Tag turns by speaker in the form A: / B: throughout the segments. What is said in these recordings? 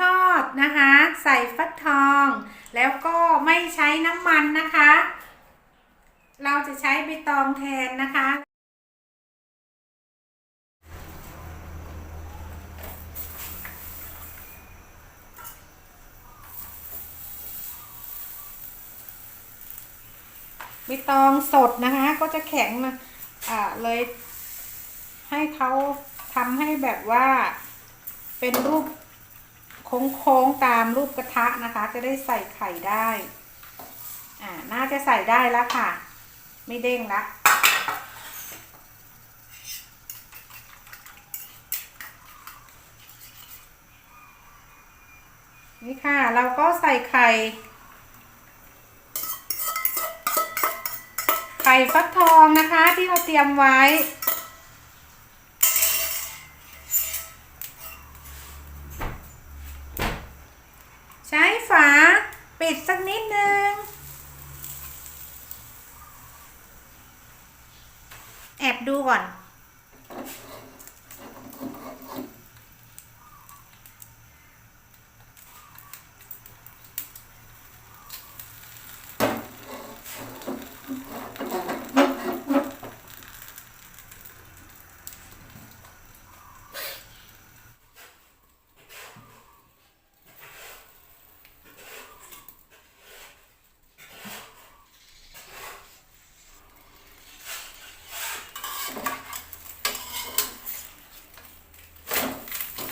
A: ทอดนะคะ ใส่ฟักทอง แล้วก็ไม่ใช้น้ำมันนะคะ เราจะใช้ใบตองแทนนะคะใบตองสดนะคะ ก็จะแข็งนะอ่าเลย ให้เขาทำให้แบบว่าเป็นรูป โค้งๆตามรูปกระทะนะคะ จะได้ใส่ไข่ได้ อ่า น่าจะใส่ได้แล้วค่ะ ไม่เด้งละนี่ค่ะ เราก็ใส่ไข่ ไข่ฟักทองนะคะที่เราเตรียมไว้ ใช้ฝาปิดสักนิดนึง แอบ ดูก่อน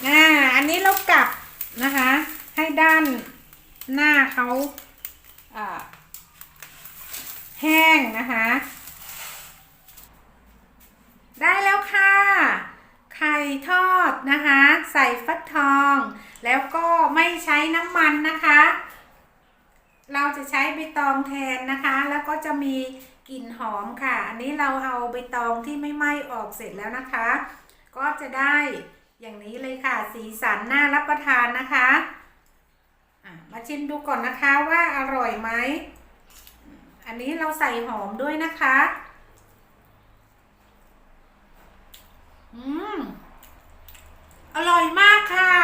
A: อ่า อั นี้เรากลับนะคะ ให้ด้านหน้าเขาอ่าแห้งนะคะ ได้แล้วค่ะ ไข่ทอดนะคะ ใส่ฟักทอง แล้วก็ไม่ใช้น้ำมันนะคะ เราจะใช้ใบตองแทนนะคะ แล้วก็จะมีกลิ่นหอมค่ะ อันนี้เราเอาใบตองที่ไม่ไหม้ออกเสร็จแล้วนะคะ ก็จะได้ อย่างนี้เลยค่ะ สีสันน่ารับประทานนะคะะมาชิมดูก่อนนะคะว่าอร่อยไหม อันนี้เราใส่หอมด้วยนะคะ อืม อร่อยมากค่ะ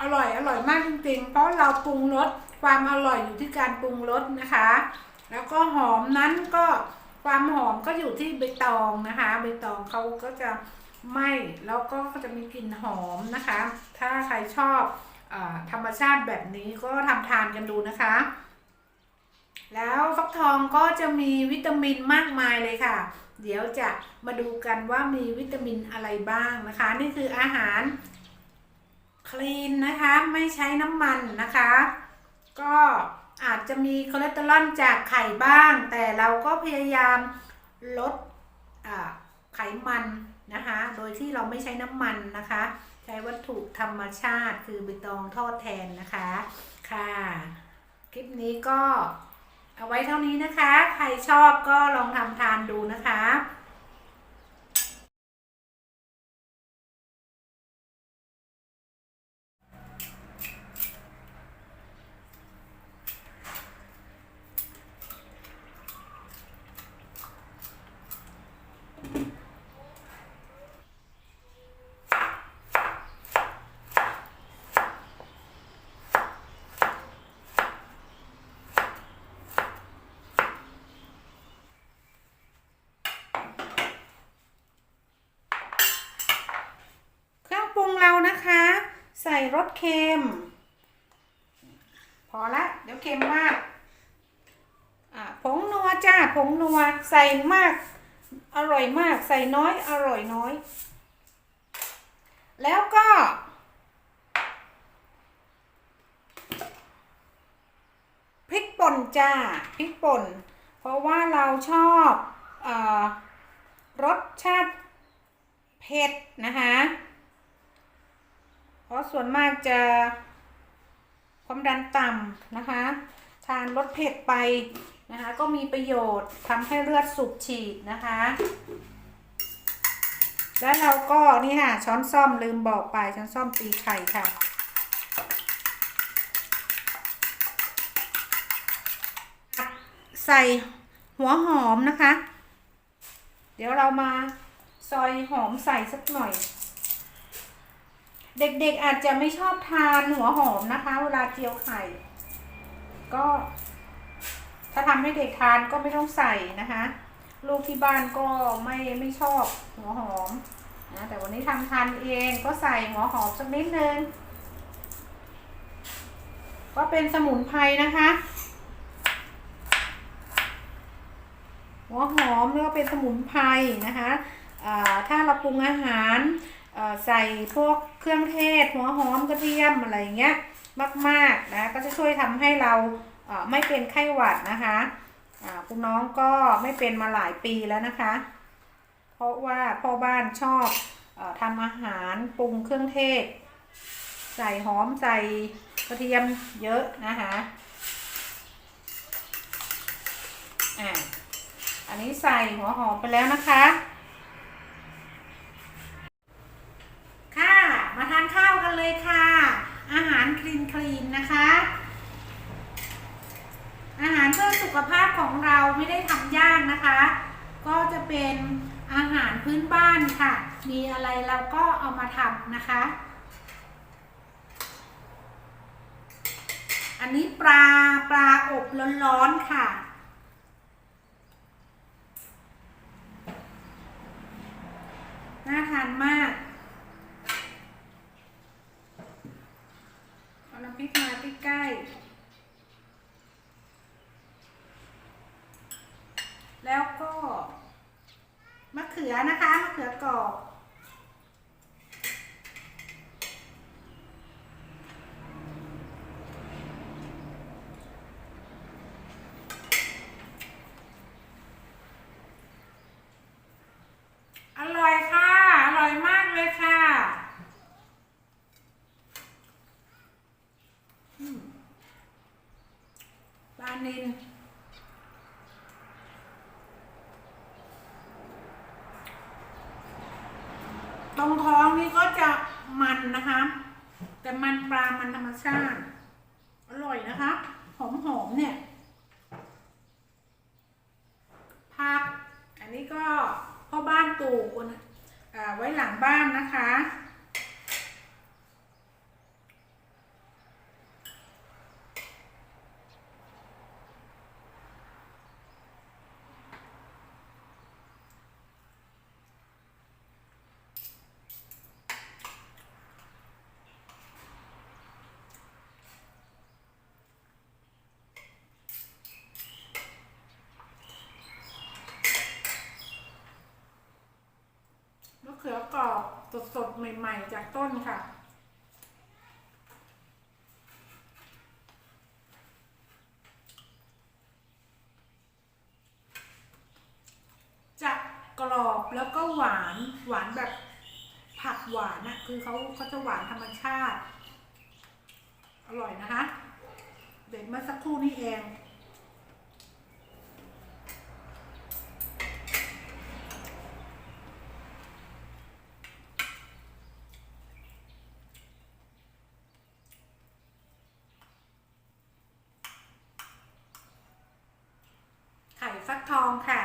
A: อร่อยอร่อยมากจริงๆ เพราะเราปรุงรสความอร่อยอยู่ที่การปรุงรสนะคะ แล้วก็หอมนั้นก็ความหอมก็อยู่ที่ใบตองนะคะ ใบตองเขาก็จะ ไหม้แล้วก็จะมีกลิ่นหอมนะคะ ถ้าใครชอบอธรรมชาติแบบนี้ก็ทำทานกันดูนะคะ แล้วฟักทองก็จะมีวิตามินมากมายเลยค่ะ เดี๋ยวจะมาดูกันว่ามีวิตามินอะไรบ้างนะคะ นี่คืออาหารคลีนนะคะไม่ใช้น้ำมันนะคะ ก็อาจจะมีคอเลสเตอรอลจากไข่บ้าง แต่เราก็พยายามลดไขมัน นะคะ โดยที่เราไม่ใช้น้ำมันนะคะ ใช้วัตถุธรรมชาติคือใบตองทอดแทนนะคะ ค่ะ คลิปนี้ก็เอาไว้เท่านี้นะคะ ใครชอบก็ลองทำทานดูนะคะ เครื่องปรุงเรานะคะ ใส่รสเค็ม พอละ เดี๋ยวเค็มมากผงนัวจ้าผงนัวใส่มาก อร่อยมากใส่น้อยอร่อยน้อย แล้วก็ พริกป่นจ้าพริกป่น เพราะว่าเราชอบอรสชาติเผ็ดนะคะ เพราะส่วนมากจะความดันต่ำนะคะ ทานรสเผ็ดไปนะคะ ก็มีประโยชน์ทำให้เลือดสูบฉีดนะคะ แล้วเราก็นี่ค่ะช้อนซ่อมลืมบอกไปช้อนซ่อมตีไข่ค่ะใส่หัวหอมนะคะ เดี๋ยวเรามาซอยหอมใส่สักหน่อย เด็กๆอาจจะไม่ชอบทานหัวหอมนะคะ เวลาเจียวไข่ ก็ ถ้าทำให้เด็กทานก็ไม่ต้องใส่นะคะ ลูกที่บ้านก็ไม่ไม่ชอบหัวหอมนะแต่วันนี้ทำทานเองก็ใส่หัวหอมสักนิดนึงก็เป็นสมุนไพรนะคะ หัวหอมนี่ก็เป็นสมุนไพรนะคะอ่าถ้าเราปรุงอาหาร ใส่พวกเครื่องเทศ หัวหอมกระเทียมอะไรเงี้ยมากๆนะก็จะช่วยทำให้เราไม่เป็นไข้หวัดนะคะคุณน้องก็ไม่เป็นมาหลายปีแล้วนะคะ เพราะว่าพ่อบ้านชอบออทำอาหารปรุงเครื่องเทศ ใส่หอมใส่กระเทียมเยอะนะคะอ่าอันนี้ใส่หัวหอมไปแล้วนะคะ ค่ะ มาทานข้าวกันเลยค่ะ อาหารคลีนคลีนนะคะ อาหารเพื่อสุขภาพของเราไม่ได้ทำยากนะคะ ก็จะเป็นอาหารพื้นบ้านค่ะ มีอะไรเราก็เอามาทำนะคะ อันนี้ปลาปลาอบร้อนๆค่ะน่าทานมาก เอาน้ำพริกมาใกล้ๆ แล้วก็มะเขือนะคะมะเขือกรอบอร่อยค่ะ อร่อยมากเลยค่ะอืมปลานิน รงท้องนี่ก็จะมันนะคะ แต่มันปลา มันธรรมชาติ อร่อยนะคะ หอมหอมเนี่ยผัก อันนี้ก็พ่อบ้านปลูกไว้หลังบ้านนะคะ มะเขือกรอบ สดๆ ใหม่ๆ จากต้นค่ะ จะกรอบแล้วก็หวานหวานแบบผักหวานนะคือเขาเขาจะหวานธรรมชาติ อร่อยนะคะ เด็ดเมื่อสักครู่นี้เอง ทองค่ะ